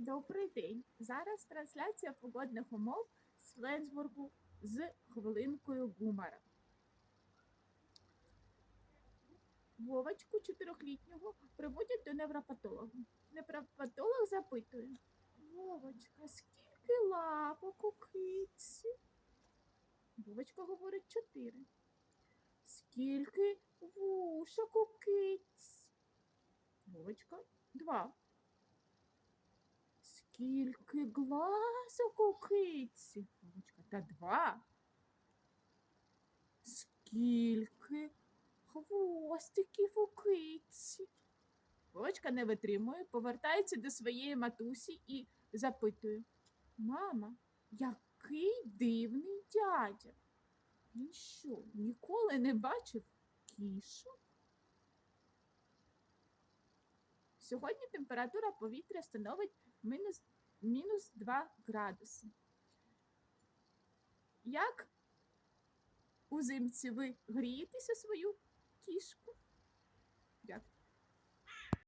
Добрий день. Зараз трансляція погодних умов з Фленсбургу з хвилинкою гумора. Вовочку чотирьохлітнього приводять до невропатолога. Невропатолог запитує: Вовочка, скільки лапок у киці? Вовочка говорить чотири. Скільки вушок у киці? Вовочка два. Скільки глазок у киці? Вовочка, та два. Скільки хвостиків у киці? Вовочка не витримує, повертається до своєї матусі і запитує: Мама, який дивний дядя? Він що, ніколи не бачив кішу? Сьогодні температура повітря становить мінус, мінус 2 градуси. Як узимці ви грієтеся свою кішку? Дякую.